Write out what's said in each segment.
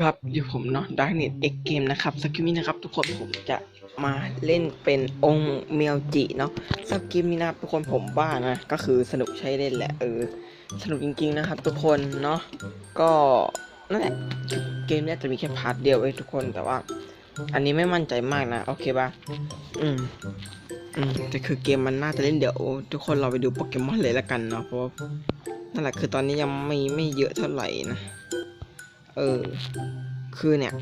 ครับอยู่ผมเนาะดาร์กเน็ตเอ็กเกมนะครับสกิมนี้นะครับ ทุกคนผมจะมาเล่นเป็นองค์เมียวจิเนาะสกิมนี้นะครับทุกคนผมว่านะก็คือสนุกใช้เล่นแหละเออสนุกจริงๆนะครับ ทุกคนเนาะก็นั่นแหละเกมเนี้ยจะมีแค่พาร์ทเดียวเองทุกคนแต่ว่า อันนี้ไม่มั่นใจมากนะโอเคป่ะอืมอืมแต่คือเกมมันน่าจะเล่นเดี๋ยว ทุกคนเราไปดูโปเกมอนเลยละกันเนาะเพราะว่านั่นแหละคือตอนนี้ยังไม่ไม่เยอะเท่าไหร่นะ เออ คือเนี่ย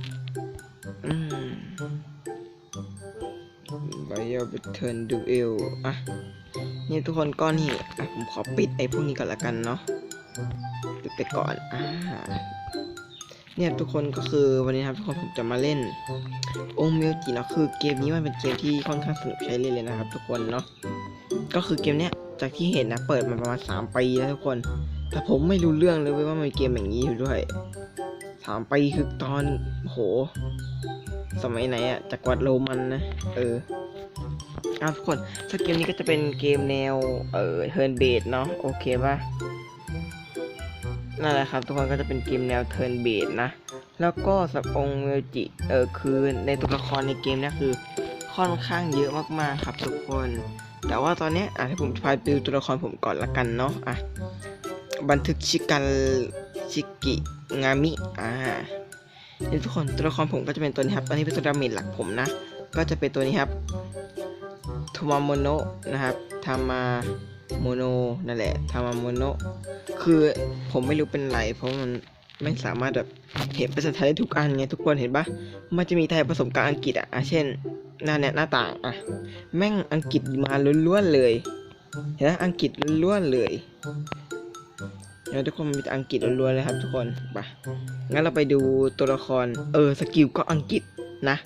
อืมไบโอเบเทิร์นดูเอลอะ นี่ทุกคนก็นี่อะผมขอปิดไอ้พวกนี้ก่อนละกันเนาะปิดไปก่อนอ่าเนี่ยทุกคนก็คือวันนี้นะครับทุกคนผมจะมาเล่นองค์มิวจิเนาะคือเกมนี้มันเป็นเกมที่ค่อนข้างสนุกใช้เล่นเลยนะครับ ทุกคนเนาะก็คือเกมเนี้ยจากที่เห็นนะเปิดมาประมาณสามปีแล้วทุกคน แต่ผมไม่รู้เรื่องเลยว้ยว่ามันมีเกมอย่างนี้อยู่ด้วย สามปีคือตอนโห สมัยไหนอะจักรวรรดิโรมันนะ เออเอาทุกคนสเกมนี้ก็จะเป็นเกมแนว เออเทิร์นเบสเนาะโอเคป่ะนั่นแหละครับ ทุกคนก็จะเป็นเกมแนวเทิร์นเบสนะ แล้วก็สับองเมจิ เออคือในตัวละครในเกมนี้คือค่อนข้างเยอะมากๆครับทุกคน แต่ว่าตอนเนี้ยอะให้ผมพาไปดูตัวละครผมก่อนละกันเนาะอะบันทึกชิกัน ชิกิงามิ อ่านี่ทุกคนตัวละครผมก็จะเป็นตัวนี้ครับอันนี้เป็นตัวดาเมจหลักผมนะ ก็จะเป็นตัวนี้ครับทามาโมโนะนะครับทามาโมโนนั่นแหละทามาโมโนะคือผมไม่รู้เป็นไร เพราะมันไม่สามารถแบบเห็นภาษาไทยได้ทุกอันไงทุกคนเห็นปะมันจะมีไทยผสมกับอังกฤษอะอะเช่น หน้าเนี่ยหน้าต่างอะ แม่งอังกฤษมาล้วนๆเลย เห็นไหมอังกฤษล้วนๆเลย เดี๋ยวทุกคนมีแต่อังกฤษล้วนๆเลยครับ ทุกคนไปงั้นเราไปดูตัวละครเออสกิลก็อังกฤษนะ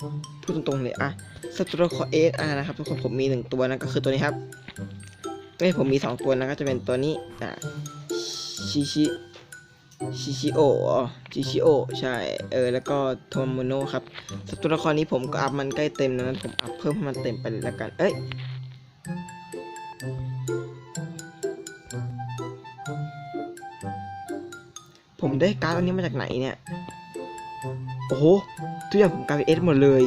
พูดตรงๆเลยอะสตัวละครเอสอานะครับทุกคนผมมีหนึ่งตัวนะก็คือตัวนี้ครับเอ้ยผมมีสองตัวนะก็จะเป็นตัวนี้อะชิชิชิชิโอชิชิโอใช่เออแล้วก็โทโมโนครับสตัวละครนี้ผมก็อัพมันใกล้เต็มแล้วนั้นผมอัพเพิ่มให้มันเต็มไปเลยละกันเอ้ย ได้การ์ดอันนี้มาจากไหนเนี่ย โอ้โห ทุกอย่างผมกลายเป็นเอสหมดเลย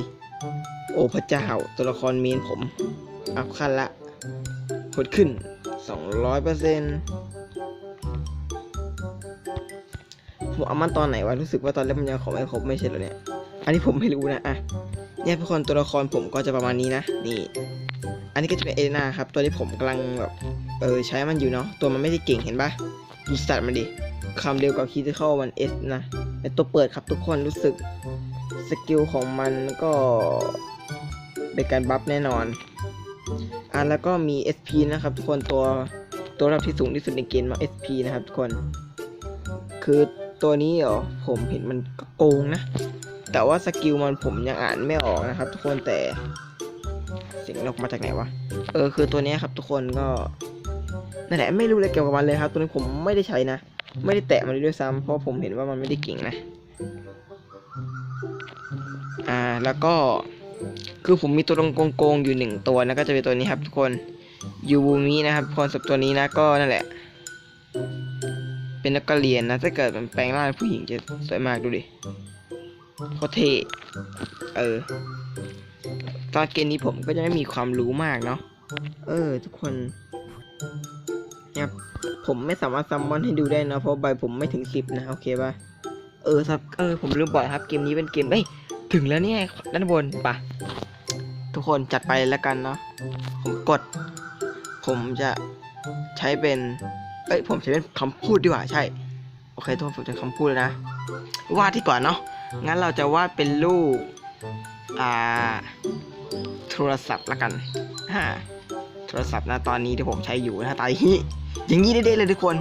โอ้พระเจ้า ตัวละครเมนผม อัพขั้นละหดขึ้น 200%ผมเอามันตอนไหนวะ รู้สึกว่าตอนแรกมันยังของไม่ครบไม่ใช่เหรอเนี่ย อันนี้ผมไม่รู้นะ อะเนี่ยทุกคนตัวละครผมก็จะประมาณนี้นะ นี่ อันนี้ก็จะเป็นเอเลนาครับ ตัวที่ผมกำลังแบบ เออใช้มันอยู่เนาะ ตัวมันไม่ได้เก่งเห็นปะดูสตัดมันดิ คำเดียวกับคีที่เข้ามันเอสนะแต่ตัวเปิดครับทุกคนรู้สึกสกิลของมันก็เป็นการบัฟแน่นอนอะแล้วก็มี SP นะครับทุกคนตัวตัวระดับที่สูงที่สุดในเกมมา SP นะครับทุกคน คือตัวนี้เหรอผมเห็นมันโกงนะ แต่ว่าสกิลมันผมยังอ่านไม่ออกนะครับ ทุกคนแต่เสียงนกมาจากไหนวะเออคือตัวนี้ครับทุกคนก็นั่นแหละไม่รู้อะไรเกี่ยวกับมันเลยครับ ตัวนี้ผมไม่ได้ใช้นะ ไม่ได้แตะมันเลยด้วยซ้ำเพราะผมเห็นว่ามันไม่ได้เก่งนะ อ่าแล้วก็คือผมมีตัวตรงโกงๆอยู่หนึ่งตัวนะก็จะเป็นตัวนี้ครับทุกคนยูบูมินะครับคนเซปต์ตัวนี้นะก็นั่นแหละ เป็นนักเรียนนะถ้าเกิดมันแปลงร่างเป็นผู้หญิงจะสวยมากดูดิโคเทเออตอนเกมนี้ผมก็จะไม่มีความรู้มากเนาะเออ ทุกคนเนี่ย ผมไม่สามารถซัมมอนให้ดูได้นะ เพราะใบผมไม่ถึงสิบนะ โอเคป่ะ เออครับเออผมลืมบอกครับเกมนี้เป็นเกมเอ้ยถึงแล้วเนี่ยด้านบนป่ะทุกคนจัดไปแล้วกันเนาะผมกด ผมจะใช้เป็นเอ้ยผมใช้เป็นคำพูดดีกว่าใช่ โอเคทุกคนผมจะคำพูดเลยนะวาดที่ก่อนเนาะงั้นเราจะวาดเป็นรูปอ่าโทรศัพท์ละกันฮ่าโทรศัพท์นะตอนนี้ที่ผมใช้อยู่หน้าตาอย่างนี้ อย่างนี้ได้เลยทุกคน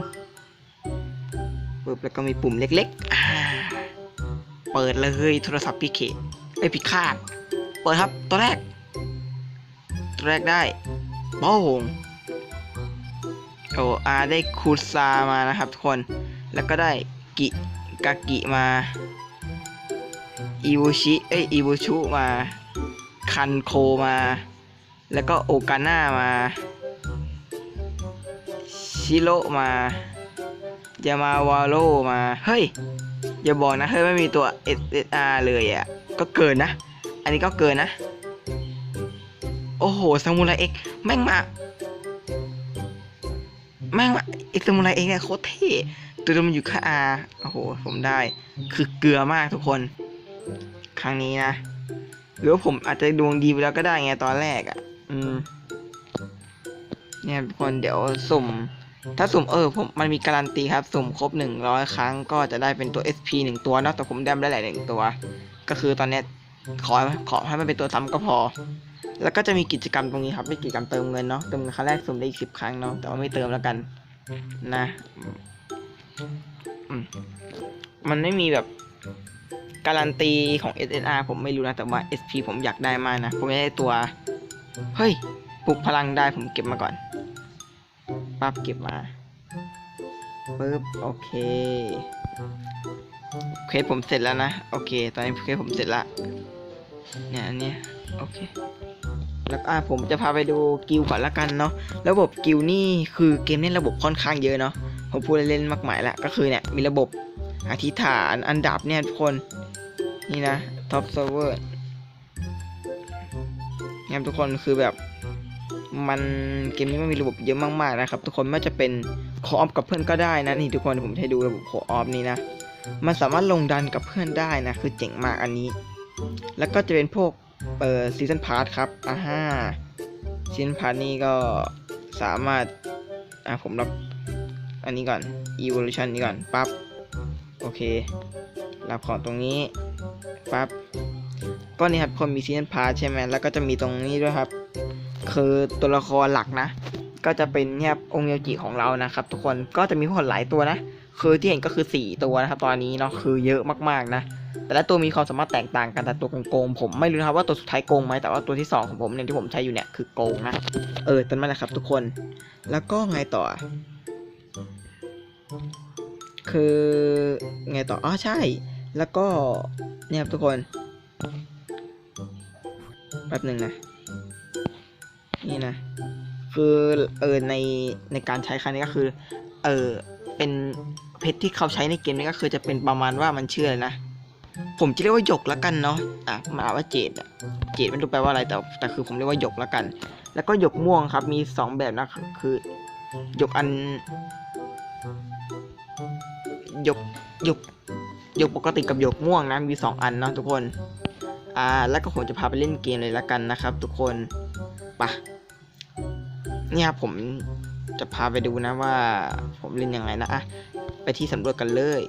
ปึ๊บแล้วก็มีปุ่มเล็กๆ เปิดเลยโทรศัพท์พิเคไอพิฆาตเปิดครับตัวแรก ตัวแรกได้โป้งโออาได้คูซามานะครับทุกคน แล้วก็ได้กิกากิมาอิบุชิเอ้ยอิบุชุมา คันโคมา แล้วก็โอกาน่ามา ชิโร่มายามาวาโรมา เฮ้ย อย่าบอกนะ เฮ้ย ไม่มีตัว S S R เลยอะ ก็เกินนะ อันนี้ก็เกินนะ โอ้โหซามูไรเอ็กแม่งมา แม่งมาเอ็กซามูไรเอ็กเนี่ยโคตรเท่ตัวมันอยู่ค่า R โอ้โห ผมได้ คือเกลือมากทุกคน ครั้งนี้นะ หรือว่าผมอาจจะดวงดีไปแล้วก็ได้ไงตอนแรกอะ อืม เนี่ยทุกคนเดี๋ยวสุ่ม ถ้าสุ่มเออผมมันมีการันตีครับ สุ่มครบหนึ่งร้อยครั้งก็จะได้เป็นตัว SP หนึ่งตัวเนะแต่ผมได้มาได้หลายหนึ่งตัว ก็คือตอนนี้ขอขอให้มันเป็นตัวซ้ำก็พอ แล้วก็จะมีกิจกรรมตรงนี้ครับเป็นกิจกรรมเติมเงินเนาะเติมเงินครั้งแรกสุ่มได้อีกสิบครั้งเนาะแต่ว่าไม่เติมแล้วกัน นะมมันไม่มีแบบการันตีของ SNR ผมไม่รู้นะแต่ว่า SP ผมอยากได้มากนะผมอยากได้ตัว เฮ้ยปลุกพลังได้ผมเก็บมาก่อน ปั๊บเก็บมาปึ๊บโอเคเควสผมเสร็จแล้วนะ โอเค ตอนนี้เควสผมเสร็จละเนี่ยอันเนี้ยโอเคแล้วอะผมจะพาไปดูกิลก่อนละกันเนาะระบบกิลนี่คือเกมเล่นระบบค่อนข้างเยอะเนาะผมพูดเล่นมากมายละก็คือเนี่ยมีระบบอธิษฐานอันดับเนี่ยทุกคนนี่นะท็อปเซิร์ฟเวอร์เนี่ยทุกคนคือแบบ มันเกมนี้มันมีระบบเยอะมากๆนะครับ ทุกคนไม่ว่าจะเป็นคอออฟกับเพื่อนก็ได้นะนี่ทุกคนผมจะให้ดูระบบคอออฟนี้นะมันสามารถลงดันกับเพื่อนได้นะ คือเจ๋งมากอันนี้ แล้วก็จะเป็นพวกเอ่อซีซันพาร์ทครับอ่าฮะซีซันพาร์ทนี่ก็สามารถอะผมรับอันนี้ก่อน evolution นี้ก่อนปั๊บโอเค รับของตรงนี้ปั๊บ ก็นี่ครับคนมีซีซันพาร์ใช่ไหมแล้วก็จะมีตรงนี้ด้วยครับ คือตัวละครหลักนะ ก็จะเป็นเนี่ยครับองค์เยจิของเรานะครับ ทุกคนก็จะมีพวกหลายตัวนะ คือที่เห็นก็คือ 4 ตัวนะครับ ตอนนี้เนาะคือเยอะมากๆนะแต่ละตัวมีความสามารถแตกต่างกันแต่ตัวโกงผมไม่รู้นะครับว่าตัวสุดท้ายโกงไหมแต่ว่าตัวที่ 2 ของผมเนี่ยที่ผมใช้อยู่เนี่ยคือโกงนะเออตั้นแหละครับทุกคน แล้วก็ไงต่อ คือไงต่ออ๋อใช่ แล้วก็เนี่ยครับทุกคน แป๊บหนึ่งนะ นี่นะ คือเออในในการใช้ครั้งนี้ก็คือ เออเป็นเพชรที่เขาใช้ในเกมนี้ก็คือจะเป็นประมาณว่ามันเชื่อนะ ผมจะเรียกว่าหยกแล้วกันเนาะอะมาว่าเจดเจดไม่รู้แปลว่าอะไรแต่แต่คือผมเรียกว่าหยกแล้วกัน แล้วก็หยกม่วงครับ มีสองแบบนะคือหยกอันหยกหยกหยกปกติกับหยกม่วงนะมีสองอันเนาะทุกคน อ่าแล้วก็ผมจะพาไปเล่นเกมเลยละกันนะครับ ทุกคนปะเนี่ยผมจะพาไปดูนะว่า ผมเล่นยังไงนะอะไปที่สำรวจกันเลย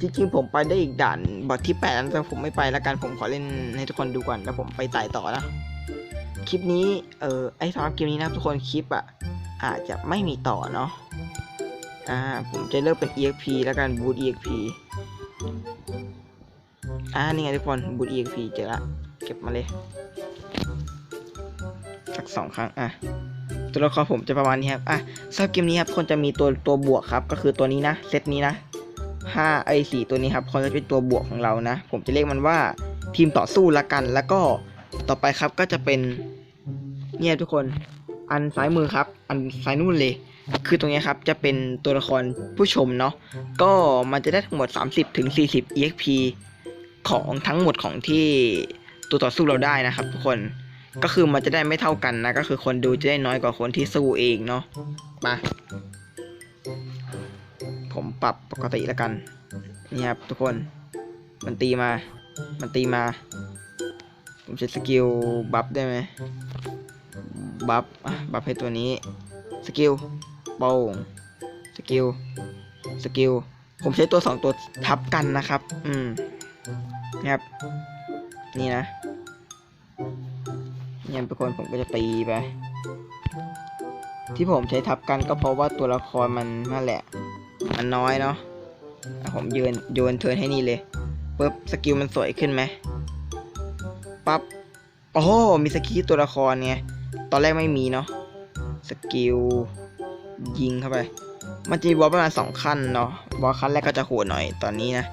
จริงๆผมไปได้อีกด่านบอทที่แปดนั้นแต่ผมไม่ไปละกันผมขอเล่นให้ทุกคนดูก่อนแล้วผมไปไต่ต่อนะคลิปนี้เออไอสำหรับเกมนี้นะทุกคนคลิปอะอาจจะไม่มีต่อเนาะอ่าผมจะเลือกเป็น exp แล้วกันบูท exp อ่านี่ไงทุกคนบูท exp เจอละเก็บมาเลย สักสองครั้งอะตัวละครผมจะประมาณนี้ครับอะสำหรับเกมนี้ครับคนจะมีตัวตัวบวกครับ ก็คือตัวนี้นะเซตนี้นะห้าไอสี่ตัวนี้ครับคนจะเป็นตัวบวกของเรานะ ผมจะเรียกมันว่าทีมต่อสู้ละกัน แล้วก็ต่อไปครับก็จะเป็นเนี่ยทุกคนอันซ้ายมือครับ อันซ้ายนู่นเลย คือตรงนี้ครับจะเป็นตัวละครผู้ชมเนาะก็มันจะได้ทั้งหมด 30ถึง40 exp ของทั้งหมดของที่ตัวต่อสู้เราได้นะครับทุกคนก็คือมันจะได้ไม่เท่ากันนะ ก็คือคนดูจะได้น้อยกว่าคนที่สู้เองเนาะมาผมปรับปกติแล้วกันนี่ครับทุกคนมันตีมา มันตีมา ผมใช้สกิลบัฟได้ไหมบัฟบัฟให้ตัวนี้สกิลโป้งสกิลสกิลผมใช้ตัวสองตัวทับกันนะครับ อืม ครับ นี่นะเนี่ยทุกคนผมก็จะตีไป ที่ผมใช้ทับกันก็เพราะว่าตัวละครมันนั่นแหละ มันน้อยเนาะผมโยนโยนเทินให้นี่เลยปุ๊บสกิลมันสวยขึ้นไหมปั๊บโอ้โหมีสกิลตัวละครไงตอนแรกไม่มีเนาะสกิลยิงเข้าไป มันจะมีบอสประมาณสองขั้นเนาะบอสขั้นแรกก็จะโหดหน่อยตอนนี้นะ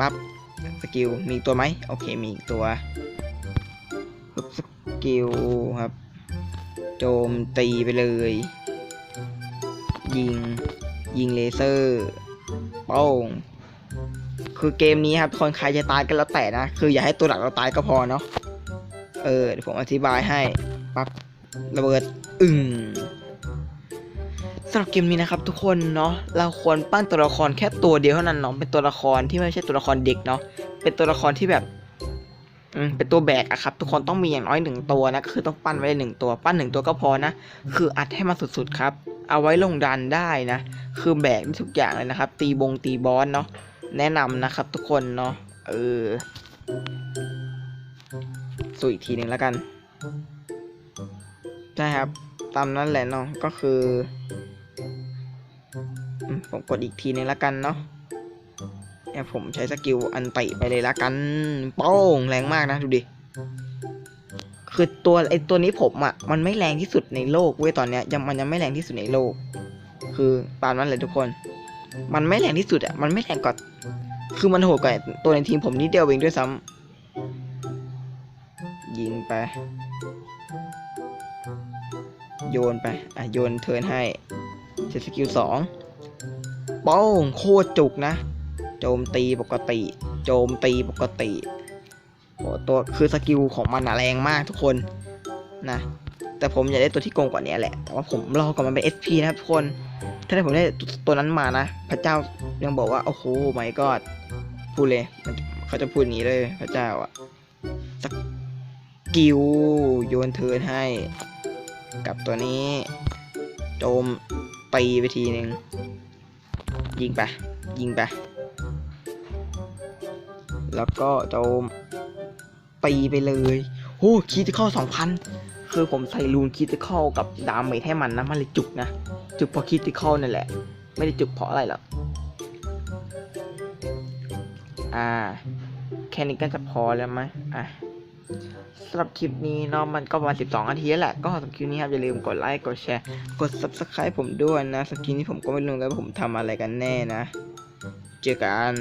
ปั๊บ สกิลมีอีกตัวไหมโอเคมีอีกตัวสกิลครับ โจมตีไปเลย ยิง ยิงเลเซอร์ป้งคือเกมนี้ครับคนใครจะตายก็แล้วแต่นะ คืออย่าให้ตัวหลักเราตายก็พอเนาะเออเดี๋ยวผมอธิบายให้ปั๊บระเบิดอึ่งำหรับเกมนี้นะครับทุกคนเนาะเราควรปั้นตัวละครแค่ตัวเดียวเท่านั้นเนาะเป็นตัวละครที่ไม่ใช่ตัวละครเด็กเนาะเป็นตัวละครที่แบบอืมเป็นตัวแบกอะครับ ทุกคนต้องมีอย่างน้อยหนึ่งตัวนะก็คือต้องปั้นไว้หนึ่งตัว ปั้นหนึ่งตัวก็พอนะคืออัดให้มันสุดๆครับ เอาไว้ลงดันได้นะ คือแบกทุกอย่างเลยนะครับ ตีบงตีบอสเนาะแนะนำนะครับ ทุกคนเนาะเออสู้อีกทีหนึ่งแล้วกันใช่ครับตามนั้นแหละเนาะก็คือ ผมกดอีกทีนึงล้วกันเนาะเนี่ยผมใช้สกิลอันติไปเลยละกันโป้งแรงมากนะดูดิ คือตัวไอตัวนี้ผมอะ่ะ มันไม่แรงที่สุดในโลกเว้ยตอนเนี้ยยังมันยังไม่แรงที่สุดในโลก คือตามนั้นเลยทุกคน มันไม่แรงที่สุดอะ่ะ มันไม่แรงกว่าคือมันโหดกว่าตัวในทีมผมนิดเดียวเองด้วยซ้ำยิงไป โยนไป อะโยนเทินให้เซตสกิลสอง โป้งโคตรจุกนะ โจมตีปกติ โจมตีปกติโหตัวคือสกิลของมันแรงมากทุกคนนะ แต่ผมอยากได้ตัวที่โกงกว่านี้แหละ แต่ว่าผมรอก่อนมันเป็น SP นะครับทุกคน ถ้าได้ผมได้ตัวนั้นมานะ พระเจ้ายังบอกว่า โอ้โหไม่ก็พูดเลย เขาจะพูดอย่างนี้เลย พระเจ้าอะสกิลโยนเทินให้ กับตัวนี้ โจมตีไปทีหนึ่ง ยิงไป ยิงไป แล้วก็โจมตีไปเลยโอ้คีติคอลสองพันคือผมใส่รูนคีติคอลกับดามเมจให้มันนะ มันเลยจุกนะ จุกเพราะคีติคอลนั่นแหละ ไม่ได้จุกเพราะอะไรหรอก อ่า แค่นี้ก็จะพอแล้วไหมอะ สำหรับคลิปนี้เนาะมันก็ประมาณ12นาทีแล้วแหละ ก็สำหรับคลิปนี้ครับอย่าลืมกดไลค์กดแชร์ กด subscribe ผมด้วยนะสกินนี้ผมก็ไม่รู้แล้วว่าผมทำอะไรกันแน่นะ เจอกัน